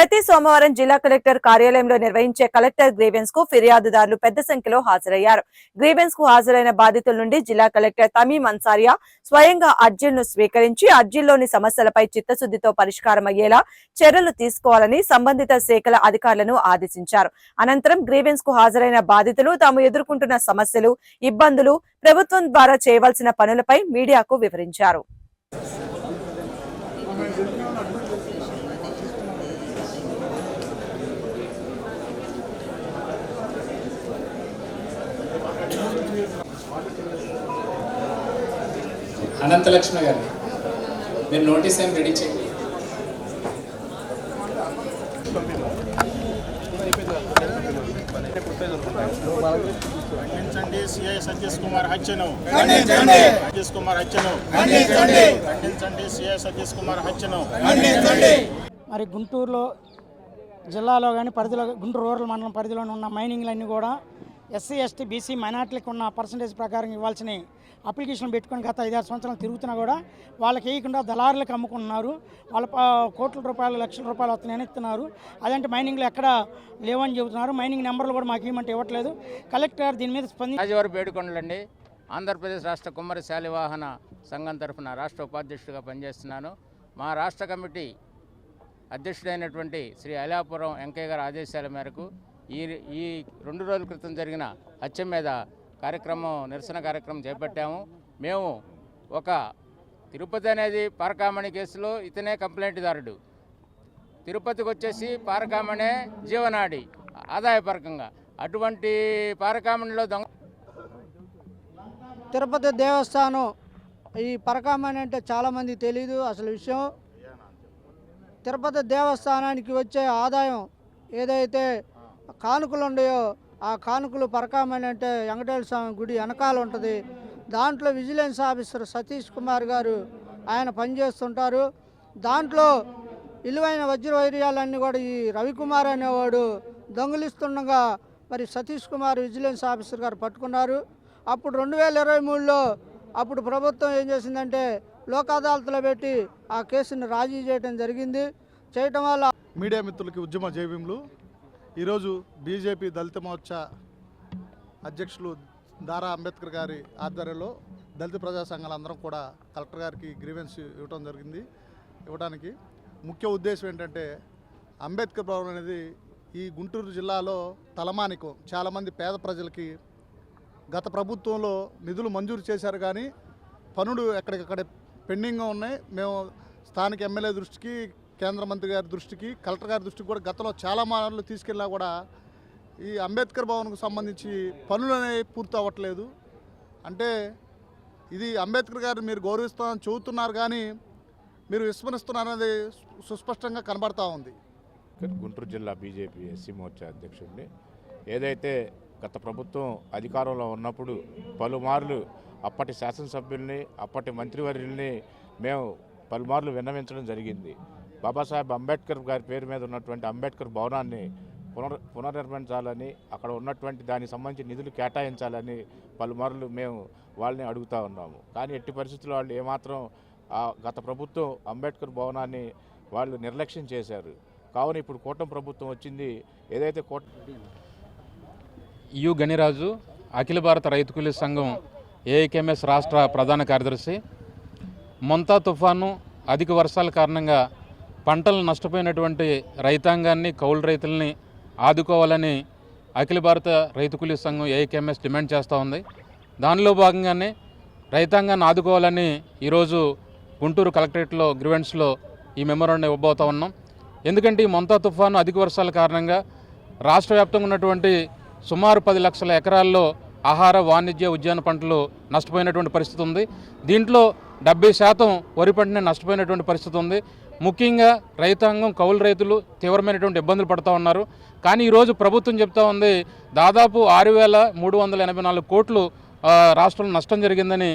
ప్రతి సోమవారం జిల్లా కలెక్టర్ కార్యాలయంలో నిర్వహించే కలెక్టర్ గ్రీవెన్స్కు ఫిర్యాదుదారులు పెద్ద సంఖ్యలో హాజరయ్యారు. గ్రీవెన్స్కు హాజరైన బాధితుల నుండి జిల్లా కలెక్టర్ తమీం అన్సారియా స్వయంగా అర్జీలను స్వీకరించి అర్జీల్లోని సమస్యలపై చిత్తశుద్దితో పరిష్కారం అయ్యేలా చర్యలు తీసుకోవాలని సంబంధిత శాఖల అధికారులను ఆదేశించారు. అనంతరం గ్రీవెన్స్కు హాజరైన బాధితులు తాము ఎదుర్కొంటున్న సమస్యలు ఇబ్బందులు ప్రభుత్వం ద్వారా చేయవలసిన పనులపై మీడియాకు వివరించారు. అనంతలక్ష్మి గారు మీరు నోటీస్ ఏం రెడీ చేయండి ఖండించండి సిఐ సతీష్ కుమార్ హత్యను. ఖండించండి. సతీష్ కుమార్ హత్యను. ఖండించండి. ఖండించండి సిఐ సతీష్ కుమార్ హత్యను. ఖండించండి. మరి గుంటూరులో జిల్లాలో కానీ పరిధిలో గుంటూరు రూరల్ మండలం పరిధిలో ఉన్న మైనింగ్లన్నీ కూడా ఎస్సీ ఎస్టీ బీసీ మైనార్టీలకు ఉన్న పర్సంటేజ్ ప్రకారం ఇవ్వాల్సిన అప్లికేషన్ పెట్టుకొని గత ఐదారు సంవత్సరాలు తిరుగుతున్నా కూడా వాళ్ళకి వేయకుండా దళారులకు అమ్ముకుంటున్నారు. వాళ్ళ కోట్ల రూపాయలు లక్షల రూపాయలు వస్తున్నాయని ఇస్తున్నారు అదంటే మైనింగ్లు ఎక్కడ లేవని చెబుతున్నారు. మైనింగ్ నెంబర్లు కూడా మాకు ఏమంటే ఇవ్వట్లేదు. కలెక్టర్ దీని మీద స్పందించి రాజవారి బేడుకొండలండి ఆంధ్రప్రదేశ్ రాష్ట్ర కుమ్మరి శాలివాహన సంఘం తరఫున రాష్ట్ర ఉపాధ్యక్షుడిగా పనిచేస్తున్నాను. మా రాష్ట్ర కమిటీ అధ్యక్షుడైనటువంటి శ్రీ అలాపురం వెంకయ్య గారి ఆదేశాల మేరకు ఈ ఈ రెండు రోజుల క్రితం జరిగిన హత్య మీద కార్యక్రమం నిరసన కార్యక్రమం చేపట్టాము. మేము ఒక తిరుపతి అనేది పారకామణి కేసులో ఇతనే కంప్లైంట్దారుడు. తిరుపతికి వచ్చేసి పారకామణే జీవనాడి ఆదాయపరకంగా. అటువంటి పారకామణిలో దొంగ తిరుపతి దేవస్థానం ఈ పరకామణి అంటే చాలామంది తెలియదు అసలు విషయం. తిరుపతి దేవస్థానానికి వచ్చే ఆదాయం ఏదైతే కానుకలు ఉన్నాయో ఆ కానుకలు పరకామణి అంటే వెంకటేశ్వర స్వామి గుడి వెనకాల ఉంటుంది. దాంట్లో విజిలెన్స్ ఆఫీసర్ సతీష్ కుమార్ గారు ఆయన పనిచేస్తుంటారు. దాంట్లో విలువైన వజ్ర వైర్యాలన్నీ కూడా ఈ రవికుమార్ అనేవాడు దొంగిలిస్తుండగా మరి సతీష్ కుమార్ విజిలెన్స్ ఆఫీసర్ గారు పట్టుకున్నారు. అప్పుడు రెండు వేల ఇరవై మూడులో అప్పుడు ప్రభుత్వం ఏం చేసిందంటే లోక్ అదాలత్లో పెట్టి ఆ కేసుని రాజీ చేయడం జరిగింది. చేయటం వల్ల మీడియా మిత్రులకి ఉద్యమ జైవీములు ఈరోజు బీజేపీ దళిత మోర్చా అధ్యక్షులు దారా అంబేద్కర్ గారి ఆధ్వర్యంలో దళిత ప్రజా సంఘాలందరం కూడా కలెక్టర్ గారికి గ్రీవెన్స్ ఇవ్వడం జరిగింది ఇవ్వడానికి ముఖ్య ఉద్దేశం ఏంటంటే అంబేద్కర్ భవన్ అనేది ఈ గుంటూరు జిల్లాలో తలమానికం. చాలామంది పేద ప్రజలకి గత ప్రభుత్వంలో నిధులు మంజూరు చేశారు కానీ పనులు ఎక్కడికక్కడ పెండింగ్గా ఉన్నాయి. మేము స్థానిక ఎమ్మెల్యే దృష్టికి కేంద్ర మంత్రి గారి దృష్టికి కలెక్టర్ గారి దృష్టికి కూడా గతంలో చాలా మార్లు తీసుకెళ్ళినా కూడా ఈ అంబేద్కర్ భవన్కు సంబంధించి పనులు అనేవి పూర్తి అవ్వట్లేదు. అంటే ఇది అంబేద్కర్ గారు మీరు గౌరవిస్తామని చెబుతున్నారు కానీ మీరు విస్మరిస్తున్నారు అనేది సుస్పష్టంగా కనబడతా ఉంది. గుంటూరు జిల్లా బీజేపీ ఎస్సీ మోర్చా అధ్యక్షుడిని. ఏదైతే గత ప్రభుత్వం అధికారంలో ఉన్నప్పుడు పలుమార్లు అప్పటి శాసనసభ్యుల్ని అప్పటి మంత్రివర్యుల్ని మేము పలుమార్లు విన్నవించడం జరిగింది. బాబాసాహెబ్ అంబేద్కర్ గారి పేరు మీద ఉన్నటువంటి అంబేద్కర్ భవనాన్ని పునర్ పునర్నిర్మించాలని అక్కడ ఉన్నటువంటి దానికి సంబంధించి నిధులు కేటాయించాలని పలుమార్లు మేము వాళ్ళని అడుగుతా ఉన్నాము. కానీ ఎట్టి పరిస్థితుల్లో వాళ్ళు ఏమాత్రం గత ప్రభుత్వం అంబేద్కర్ భవనాన్ని వాళ్ళు నిర్లక్ష్యం చేశారు. కావున ఇప్పుడు కూటమి ప్రభుత్వం వచ్చింది. ఏదైతే కూట యు గణిరాజు అఖిల భారత రైతు కూలీ సంఘం ఏఐకేఎంఎస్ రాష్ట్ర ప్రధాన కార్యదర్శి. మొంతా తుఫాను అధిక వర్షాల కారణంగా పంటలు నష్టపోయినటువంటి రైతాంగాన్ని కౌలు రైతుల్ని ఆదుకోవాలని అఖిల భారత రైతు కూలీ సంఘం ఏఐకేఎంఎస్ డిమాండ్ చేస్తూ ఉంది. దానిలో భాగంగానే రైతాంగాన్ని ఆదుకోవాలని ఈరోజు గుంటూరు కలెక్టరేట్లో గ్రివెన్స్లో ఈ మెమోరాండం ఇవ్వబోతా ఉన్నాం. ఎందుకంటే ఈ మొంతా తుఫాను అధిక వర్షాల కారణంగా రాష్ట్ర వ్యాప్తంగా ఉన్నటువంటి సుమారు పది లక్షల ఎకరాల్లో ఆహార వాణిజ్య ఉద్యాన పంటలు నష్టపోయినటువంటి పరిస్థితి ఉంది. దీంట్లో డెబ్బై శాతం వరి పంటనే నష్టపోయినటువంటి పరిస్థితి ఉంది. ముఖ్యంగా రైతాంగం కౌలు రైతులు తీవ్రమైనటువంటి ఇబ్బందులు పడుతూ ఉన్నారు. కానీ ఈరోజు ప్రభుత్వం చెప్తా ఉంది దాదాపు ఆరు వేల మూడు వందల ఎనభై నాలుగు కోట్లు రాష్ట్రంలో నష్టం జరిగిందని